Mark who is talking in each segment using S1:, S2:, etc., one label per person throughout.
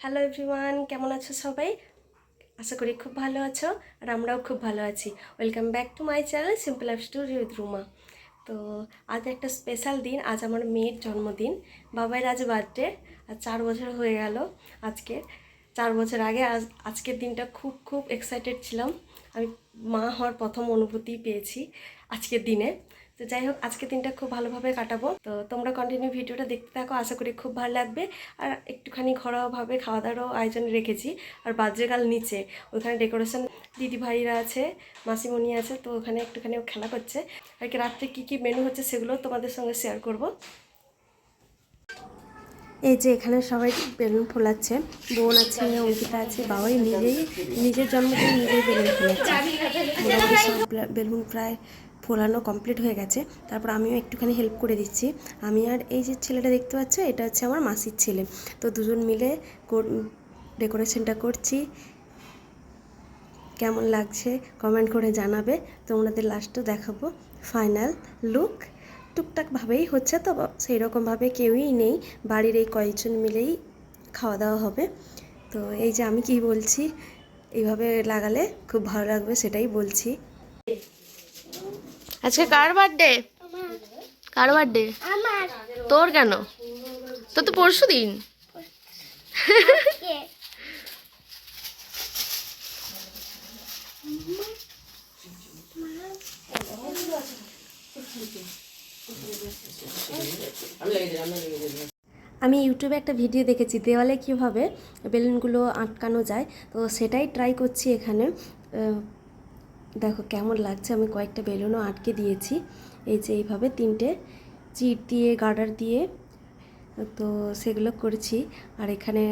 S1: Hello everyone কেমন আছো সবাই? আশা করি খুব ভালো আছো আর আমরাও খুব ভালো আছি। Welcome back to my channel simple life story with Ruma তো আজ একটা স্পেশাল দিন, আজ আমার মেয়ের জন্মদিন। বাবার আজ বার্থডে আর চার বছর হয়ে গেল আজকে। চার বছর আগে আজ, আজকের দিনটা খুব খুব এক্সাইটেড ছিলাম। আমি মা হওয়ার প্রথম অনুভূতি পেয়েছি আজকের দিনে। তো যাই হোক আজকের দিনটা খুব ভালোভাবে কাটাবো। তো তোমরা কন্টিনিউ ভিডিওটা দেখতে থাকো আশা করি খুব ভালো লাগবে। আর একটুখানি ঘরোয়াভাবে খাওয়া দাওয়ারও আয়োজন রেখেছি। আর বাদ্রেগাল নিচে ওখানে ডেকোরেশন দিদি ভাইরা আছে মাসিমণি আছে তো ওখানে একটুখানি ও খেলা করছে। আর কি রাত্রে কী কী মেনু হচ্ছে সেগুলো তোমাদের সঙ্গে শেয়ার করব। এই যে এখানে সবাই বেলুন ফোলাচ্ছে। বোন আছে অঙ্কিতা আছে বাবাই নিজেই নিজের জন্মদিন নিজেই বেলুন ফোলাচ্ছে। বেলুন প্রায় ফোলানো কমপ্লিট হয়ে গেছে, তারপর আমিও একটুখানি হেল্প করে দিচ্ছি। আমি আর এই যে ছেলেটা দেখতে পাচ্ছ, এটা হচ্ছে আমার মাসির ছেলে। তো দুজন মিলে ডেকোরেশনটা করছি। কেমন লাগছে কমেন্ট করে জানাবে। তোমাদের লাস্টও দেখাবো। ফাইনাল লুক টুকটাকভাবেই হচ্ছে তো সেই রকমভাবে কেউই নেই। বাড়ির এই কয়েকজন মিলেই খাওয়া দাওয়া হবে। তো এই যে আমি কি বলছি, এইভাবে লাগালে খুব ভালো লাগবে সেটাই বলছি। আজকে কার বার্থডে কার বার্থডে তোর কেন? তোর তো পরশু দিন। আমি ইউটিউবে একটা ভিডিও দেখেছি দেওয়ালে কীভাবে বেলুনগুলো আটকানো যায় তো সেটাই ট্রাই করছি এখানে। দেখো কেমন লাগছে, আমি কয়েকটা বেলুনও আটকে দিয়েছি। এই যে এইভাবে তিনটে চিট দিয়ে, গার্ডার দিয়ে, তো সেগুলো করেছি। আর এখানে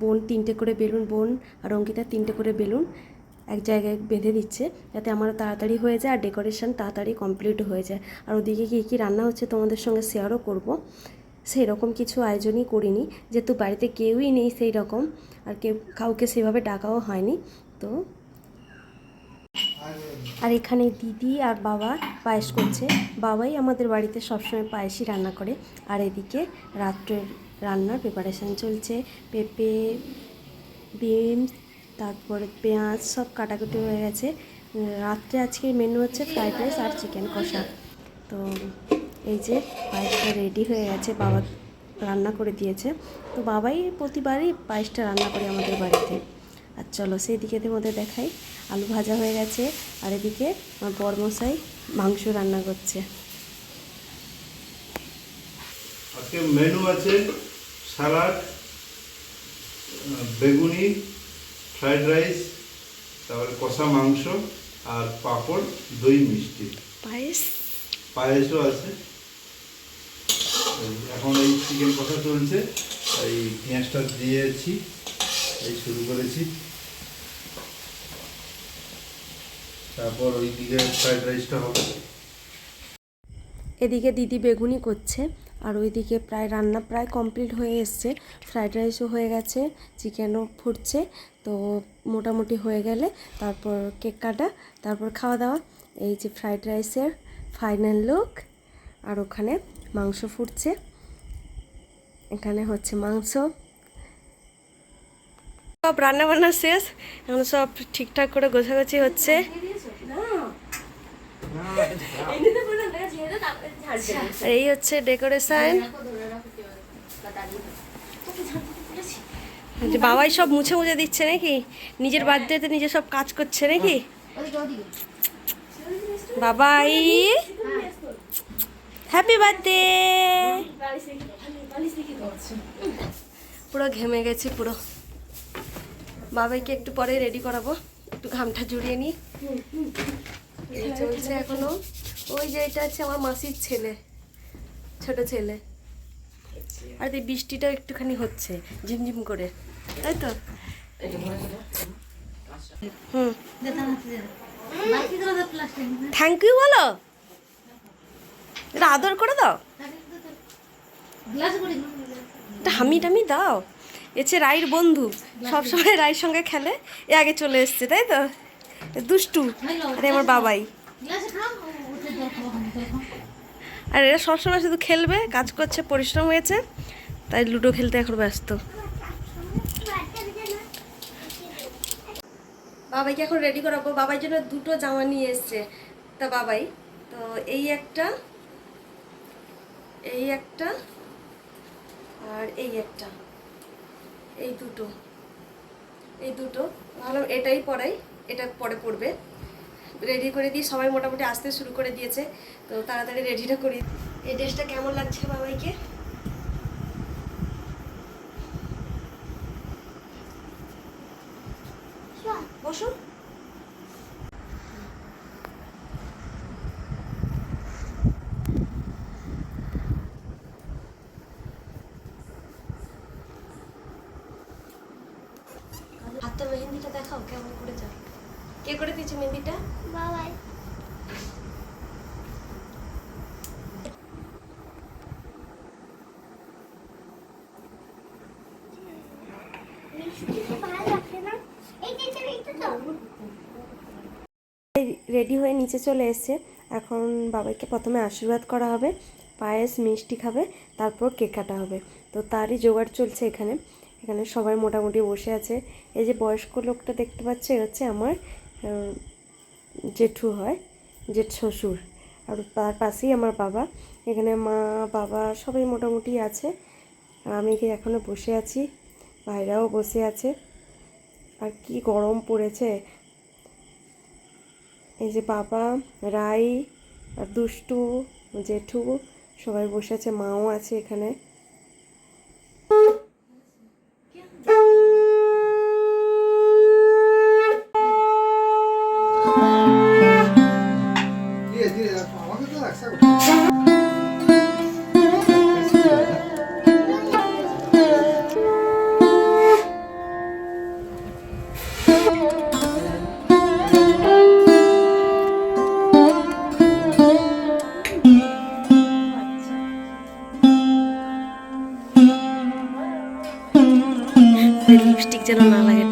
S1: বোন তিনটে করে বেলুন, বোন আর অঙ্কিতা তিনটে করে বেলুন এক জায়গায় বেঁধে দিচ্ছে যাতে আমার তাড়াতাড়ি হয়ে যায় আর ডেকোরেশন তাড়াতাড়ি কমপ্লিট হয়ে যায়। আর ওদিকে কী কী রান্না হচ্ছে তোমাদের সঙ্গে শেয়ারও করব। সেই রকম কিছু আয়োজনই করিনি, যেহেতু বাড়িতে কেউই নেই সেই রকম আর কেউ, কাউকে সেভাবে ডাকাও হয়নি। তো আর এখানে দিদি আর বাবা পায়েস করছে। বাবাই আমাদের বাড়িতে সবসময় পায়েসই রান্না করে। আর এদিকে রাত্রের রান্নার প্রিপারেশান চলছে। পেঁপে বিনস তারপরে পেঁয়াজ সব কাটাকুটি হয়ে গেছে। রাত্রে আজকের মেনু হচ্ছে ফ্রাইড রাইস আর চিকেন কষা। তো এই যে পায়েসটা রেডি হয়ে গেছে, বাবা রান্না করে দিয়েছে। তো বাবাই প্রতিবারই পায়েসটা রান্না করে আমাদের বাড়িতে। আর চলো সেই দিকের মধ্যে দেখাই। আলু ভাজা হয়ে গেছে। আর এদিকে আমার বরমশাই মাংস রান্না করছে।
S2: আজকে মেনু আছে স্যালাড বেগুনি ফ্রাইড রাইস তারপরে কষা মাংস আর পাঁপড় দই মিষ্টি।
S1: পায়েস?
S2: পায়েসও আছে। এখন এই চিকেন কষা চলছে। এই পেঁয়াজটা দিয়েছি। এই শুরু করেছি। তারপর ওই দিকে ফ্রাইড রাইসটা হবে।
S1: এদিকে দিদি বেগুনি করছে, আর ওইদিকে প্রায় রান্না প্রায় কমপ্লিট হয়ে এসছে। ফ্রাইড রাইসও হয়ে গেছে চিকেনও ফুটছে, তো মোটামুটি হয়ে গেলে তারপর কেক কাটা, তারপর খাওয়া দাওয়া। এই যে ফ্রাইড রাইসের ফাইনাল লুক আর ওখানে মাংস ফুটছে। এখানে হচ্ছে মাংস। সব রান্না বান্না শেষ। এখন সব ঠিকঠাক করে গোছাগুছি হচ্ছে। এই হচ্ছে ডেকোরেশন বাবাই সব মুছে মুছে দিচ্ছে নাকি? নিজের বার্থডেতে নিজে সব কাজ করছে নাকি? বাবাই। হ্যাপি বার্থডে পুরো ঘেমে গেছি পুরো। বাবাইকে একটু পরে রেডি করাবো। একটু ঘামটা জুড়িয়ে নিই। চলছে এখনও। ওই যে এটা হচ্ছে আমার মাসির ছেলে, ছোট ছেলে। আর এই বৃষ্টিটা একটুখানি হচ্ছে, ঝিমঝিম করে। তাই তো? হুম। থ্যাংক ইউ বলো। এটা আদর করে দাও। হামি টামি দাও। এছে রাইর বন্ধু। সবসময় রায়ের সঙ্গে খেলে। এ আগে চলে এসছে, তাই তো? দুষ্টু। আরে আমার বাবাই। আর এরা সবসময় শুধু খেলবে, কাজ করছে, পরিশ্রম হয়েছে, তাই লুডো খেলতে এখন ব্যস্ত। বাবাইকে এখন রেডি করাবো। বাবাই জন্য দুটো জামা নিয়ে এসছে, তা বাবাই। তো এই একটা এই একটা, আর এই একটা। এই দুটো। এই দুটো। ভালো, এটাই পরাই এটা পরে পড়বে। রেডি করে দিই সবাই মোটামুটি আসতে শুরু করে দিয়েছে। তো তাড়াতাড়ি রেডিটা করি। এই ড্রেসটা কেমন লাগছে বাবাইকে বসো হাতটা মেহেন্দিটা দেখাও কেমন করে যাও কে করে দিয়েছে মেহেন্দিটা
S3: বাবাই।
S1: রেডি হয়ে নিচে চলে এসছে। এখন বাবাকে প্রথমে আশীর্বাদ করা হবে পায়েস মিষ্টি খাবে তারপর কেক কাটা হবে। তো তারই জোগাড় চলছে এখানে। এখানে সবাই মোটামুটি বসে আছে। এই যে বয়স্ক লোকটা দেখতে পাচ্ছে হচ্ছে আমার জেঠু হয়, জেঠ শ্বশুর। আর তার পাশেই আমার বাবা। এখানে মা, বাবা সবাই মোটামুটি আছে। আমি এখনও বসে আছি, ভাইরাও বসে আছে। আর কি গরম পড়েছে। এই যে বাবা, রাই, আর দুষ্টু, জেঠু সবাই বসে আছে, মাও আছে এখানে। লিপস্টিক যেন না লাগে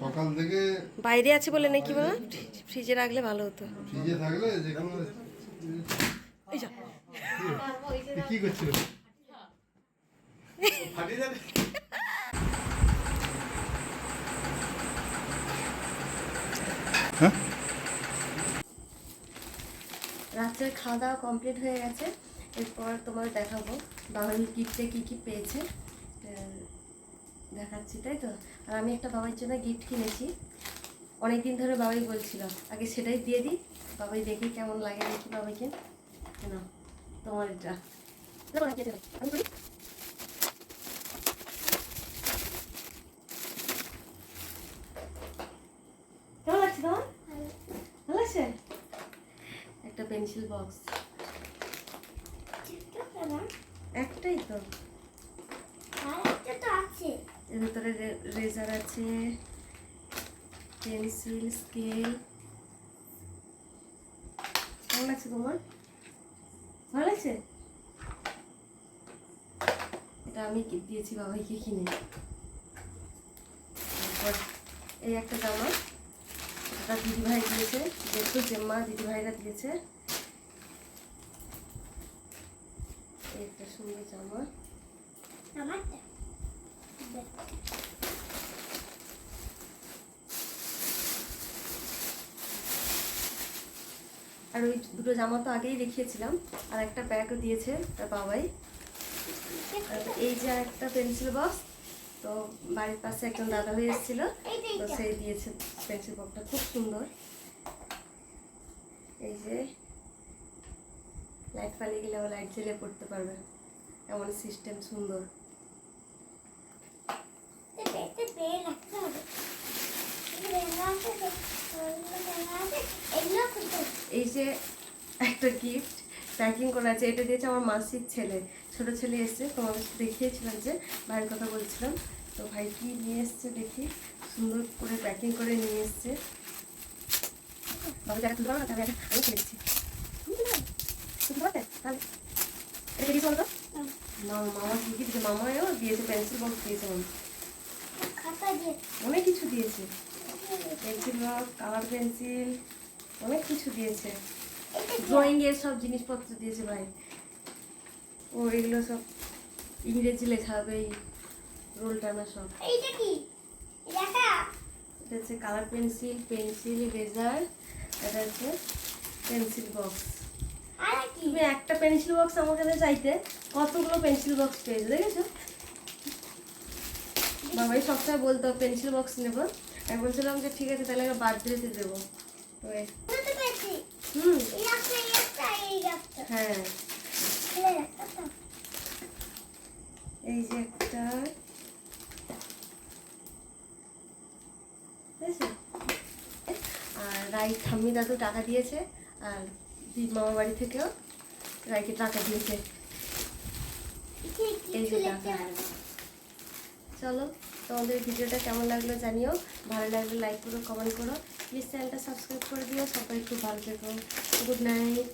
S2: সকাল থেকে
S1: বাইরে আছে বলে নাকি বলো ফ্রিজে রাখলে ভালো হতো।
S2: ফ্রিজে থাকলে যে কোনো
S1: এই যা।
S2: তুই কি করছিল? হ্যাঁ?
S1: রাত্রের খাওয়া দাওয়া কমপ্লিট হয়ে গেছে। এরপর তোমার দেখাবো বাবার গিফটে কী কী পেয়েছে। দেখাচ্ছি তাই তো? আর আমি একটা বাবার জন্য গিফট কিনেছি। অনেক দিন ধরে বাবাই বলছিল আগে সেটাই দিয়ে দিই বাবাই দেখি কেমন লাগে দেখি বাবাইকে। না তোমার এটা। কেমন লাগছে তোমার? ভালো। লাগছে? একটা পেন্সিল বক্স একটাই তো। এর ভিতরে রেজার আছে পেন্সিল স্কেল। কেমন লাগছে তোমার? ভালো লাগছে এটা আমি দিয়েছি বাবাইকে কিনে। তারপর এই একটা জামা। এটা দিদিভাই দিয়েছে। দেখো জেম্মা দিদিভাইরা দিয়েছে এই একটা সুন্দর জামা
S3: আমারটা
S1: আর ওই দুটো জামা তো আগেই দেখিয়েছিলাম আর একটা ব্যাগও দিয়েছে তার বাবাই। এই যে একটা পেন্সিল বক্স তো বাড়ির পাশে একজন দাদা হয়ে এসেছিল তো সেই দিয়েছে পেন্সিল বক্সটা খুব সুন্দর। এই যে লাইট পালিয়ে গেলে আবার লাইট জ্বেলে পড়তে পারবে। এমন সিস্টেম সুন্দর। এই যে একটা গিফট প্যাকিং করা আছে এটা দিয়েছে আমার মাসির ছেলে। ছোট ছেলে এসছে তোমাদের সাথে দেখিয়েছিলাম যে ভাইয়ের কথা বলছিলাম। তো ভাই কি নিয়ে এসছে দেখি সুন্দর করে প্যাকিং করে নিয়ে এসছে। বাবু জায়গা তুলতে পারো না আমি খুলে দিচ্ছি তুলতে তাহলে এটা দিয়েছে বলো তো
S3: হুম।
S1: মামা মামা কি কি দিয়েছে মামাও দিয়েছে পেন্সিল বক্স দিয়েছে মামা অনেক কিছু দিয়েছে। পেন্সিল বক্স কালার পেন্সিল অনেক কিছু দিয়েছে। ড্রয়িং এর সব জিনিসপত্র দিয়েছে ভাই। ও এগুলো সব ইংরেজি লেখা হবে এই রোল টানা সব।
S3: এইটা কি?
S1: এটা হচ্ছে কালার পেন্সিল পেন্সিল রেজার এটা হচ্ছে পেন্সিল বক্স তুমি একটা পেন্সিল বক্স আমার কাছে চাইতে কতগুলো পেন্সিল বক্স পেয়েছ দেখেছ? বাবাই সবসময় বলতো পেন্সিল বক্স নেব। আমি বলছিলাম যে ঠিক আছে তাহলে আমি বার্থডেতে দেবো। হুম। হ্যাঁ। এই যে একটা। আর রাই ঠাম্মি দাদু টাকা দিয়েছে আর দিদি মামা বাড়ি থেকেও। রাইকে টাকা দিয়েছে এই যে টাকা। চলো তোমাদের ভিডিওটা কেমন লাগল জানিও ভালো লাগলে লাইক করো কমেন্ট করো প্লিজ চ্যানেলটা সাবস্ক্রাইব করে দিও সবাই খুব ভালো থেকো গুড নাইট